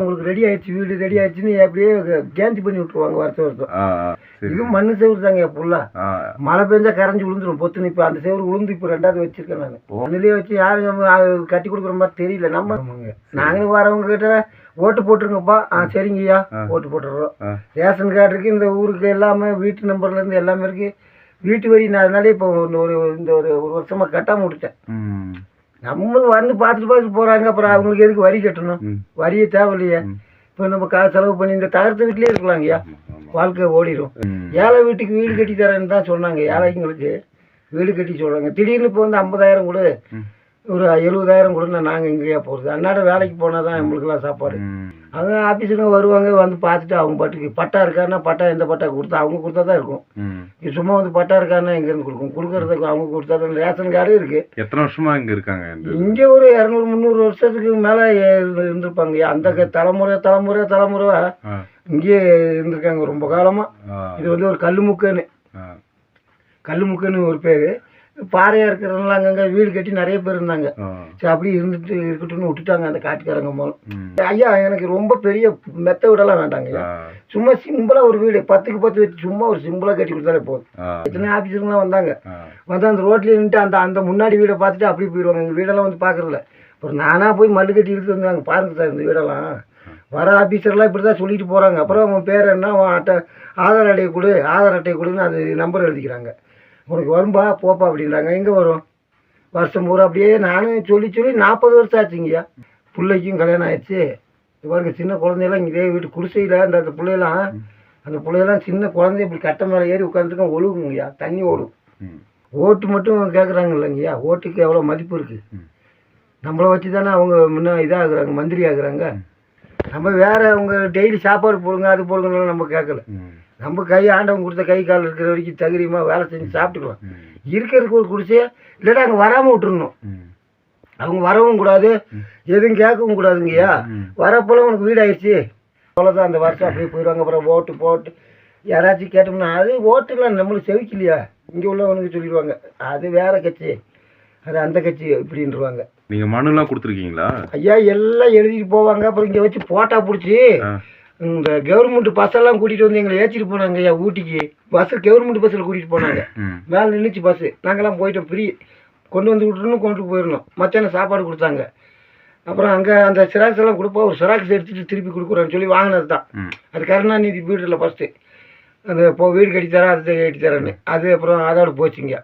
உங்களுக்கு ரெடி ஆயிடுச்சு வீடு ரெடி ஆயிடுச்சுன்னு அப்படியே கேந்தி பண்ணி விட்டுருவாங்க வருஷம் வருஷம். இது மண்ணு செவரு தாங்க ஃபுல்லா மழை பெஞ்சா கரைஞ்சு விழுந்துரும் பொத்துன்னு இப்போ அந்த செவரு விழுந்து இப்போ ரெண்டாவது வச்சிருக்கேன் நான். மண்ணிலே வச்சு யாரும் கட்டி கொடுக்குற மாதிரி தெரியல. நம்ம நாங்களும் வரவங்க கிட்ட ஓட்டு போட்டுருங்கப்பா. ஆ சரிங்கய்யா. ஓட்டு போட்டுடுறோம். ரேஷன் கார்டு இருக்கு இந்த ஊருக்கு எல்லாமே வீட்டு நம்பர்ல இருந்து எல்லாமே இருக்கு. வீட்டு வரி நான் அதனால இப்போ ஒரு- இந்த ஒரு ஒரு வருஷமா கட்டாம விட்டுட்டேன். ம் நம்மளும் வந்து பார்த்துட்டு பார்த்துட்டு போறாங்க. அப்புறம் அவங்களுக்கு எதுக்கு வரி கட்டணும்? வரியே தேவையில்லையே. இப்போ நம்ம காசு செலவு பண்ணி இந்த தகர்த்த வீட்லயே இருக்கலாங்கய்யா ஆமா, ஆமா. வாழ்க்கை ஓடிடும் ஏழை வீட்டுக்கு வீடு கட்டி தரேன்னு தான் சொன்னாங்க. ஏழைங்களுக்கு வீடு கட்டி சொல்றாங்க. திடீர்னு இப்போ வந்து ஐம்பதாயிரம் கொடு. ஒரு எழுபதாயிரம் கொடுன்னா நாங்கள் எங்கேயா போகிறது அன்னாட வேலைக்கு போனால் தான் நம்மளுக்குலாம் சாப்பாடு. அவங்க ஆஃபீஸுங்க வருவாங்க வந்து பார்த்துட்டு அவங்க பாட்டுக்கு பட்டா இருக்காருன்னா பட்டா எந்த பட்டா கொடுத்தா அவங்க கொடுத்தா தான் இருக்கும். சும்மா வந்து பட்டா இருக்காருன்னா எங்கேருந்து கொடுக்கும்? கொடுக்கறதுக்கு அவங்க கொடுத்தா தான் ரேஷன் கார்டு இருக்குது எத்தனை வருஷமா இங்க இருக்காங்க இங்கே ஒரு இரநூறு முந்நூறு வருஷத்துக்கு மேலே இருந்திருப்பாங்க. அந்த தலைமுறை தலைமுறை தலைமுறை ஆ. இங்கேயே இருந்திருக்காங்க ரொம்ப காலமாக இது வந்து ஒரு கல்லுமுக்கன்னு. கல்லுமுக்குன்னு ஒரு பேர். பாறையாக இருக்கிறவங்களாம் அங்கங்கே வீடு கட்டி நிறைய பேர் இருந்தாங்க. சரி அப்படி இருந்துட்டு இருக்கட்டும்னு விட்டுட்டாங்க அந்த காட்டுக்காரங்க மூலம். ஐயா எனக்கு ரொம்ப பெரிய மெத்த வீடெல்லாம் வேண்டாங்க சும்மா சிம்பிளாக ஒரு வீடு பத்துக்கு பத்து வச்சு சும்மா ஒரு சிம்பிளாக கட்டி கொடுத்தாலே போதும். எத்தனை ஆஃபீஸருங்களாம் வந்தாங்க. வந்து அந்த ரோட்லேயே நின்றுட்டு அந்த அந்த முன்னாடி வீடை பார்த்துட்டு அப்படியே போயிடுவாங்க. எங்கள் வீடெல்லாம் வந்து பார்க்கறதில்ல. அப்புறம் நானாக போய் மல்லு கட்டி எடுத்து வந்தாங்க. பாருங்க சார் இந்த வீடெல்லாம். வர ஆஃபீஸர்லாம் இப்படி தான் சொல்லிட்டு போகிறாங்க அப்புறம் அவங்க பேர் என்ன? உன் அட்டை ஆதார் அட்டையை கொடு ஆதார் அட்டையை கொடுன்னு அது நம்பர் எழுதிக்கிறாங்க. உனக்கு வரும்பா போப்பா அப்படின்றாங்க எங்கே வரும்? வருஷம் பூரா அப்படியே நானும் சொல்லி சொல்லி நாற்பது வருஷம் ஆச்சுங்கய்யா. பிள்ளைக்கும் கல்யாணம் ஆயிடுச்சு. பாருங்க சின்ன குழந்தையெல்லாம் இங்கே வீட்டு குடிசையில் அந்த அந்த பிள்ளையெல்லாம் அந்த பிள்ளையெல்லாம் சின்ன குழந்தை இப்படி கட்டை மேலே ஏறி உட்காந்துருக்கோம் ஒழுகுங்கய்யா. தண்ணி ஓடும். ஓட்டு மட்டும் கேட்குறாங்க இல்லைங்கய்யா. ஓட்டுக்கு எவ்வளோ மதிப்பு இருக்குது. நம்மளை வச்சு தானே அவங்க முன்ன இதாகிறாங்க மந்திரி ஆகுறாங்க நம்ம வேற அவங்க டெய்லி சாப்பாடு போடுங்க அது போடுங்கன்னு நம்ம கேட்கல நம்ம கை ஆண்டவன் கொடுத்த கை கால் இருக்கிற வரைக்கும் தகுதியமாக வேலை செஞ்சு சாப்பிட்டுக்கலாம். இருக்கிறதுக்கு ஒரு குடிசையே இல்லாட்டா அங்கே வராமல் விட்டுறணும். ம். அவங்க வரவும் கூடாது எதுவும் கேட்கவும் கூடாதுங்கய்யா. வரப்போல உனக்கு வீடு ஆயிடுச்சு அவ்வளோதான் அந்த வருஷம் அப்படியே போயிடுவாங்க அப்புறம் ஓட்டு போட்டு. யாராச்சும் கேட்டோம்னா அது ஓட்டுலாம் நம்மளுக்கு செவிக்கலையா? இங்கே உள்ளவனுக்கு சொல்லிடுவாங்க அது வேற கட்சி. அது அந்த கட்சி இப்படின்றவாங்க. நீங்க மனுலாம் கொடுத்துருக்கீங்களா? ஐயா எல்லாம் எழுதிட்டு போவாங்க அப்புறம் இங்கே வச்சு போட்டா பிடிச்சி. இந்த கவர்மெண்ட் பஸ்ஸெல்லாம் கூட்டிகிட்டு வந்து எங்களை ஏற்றிட்டு போனாங்க ஐயா ஊட்டிக்கு. பஸ்ஸு கவர்மெண்ட் பஸ்ஸில் கூட்டிகிட்டு போனாங்க. மேலே நின்றுச்சு பஸ்ஸு நாங்கள்லாம் போயிட்டோம் ஃப்ரீ கொண்டு வந்து விட்டுருணும் கொண்டு போயிடணும். மத்தியானம் சாப்பாடு கொடுத்தாங்க. அப்புறம் அங்கே அந்த சிராக்ஸ் எல்லாம் கொடுப்போம். ஒரு சிராக்ஸ் எடுத்துட்டு திருப்பி கொடுக்குறேன்னு சொல்லி வாங்கினது தான். ம். அது கருணாநிதி வீட்டில் ஃபஸ்ட்டு அந்த இப்போ வீடு கட்டி தரேன் அது கட்டி தரேன்னு அது அப்புறம் அதோட போச்சுங்க.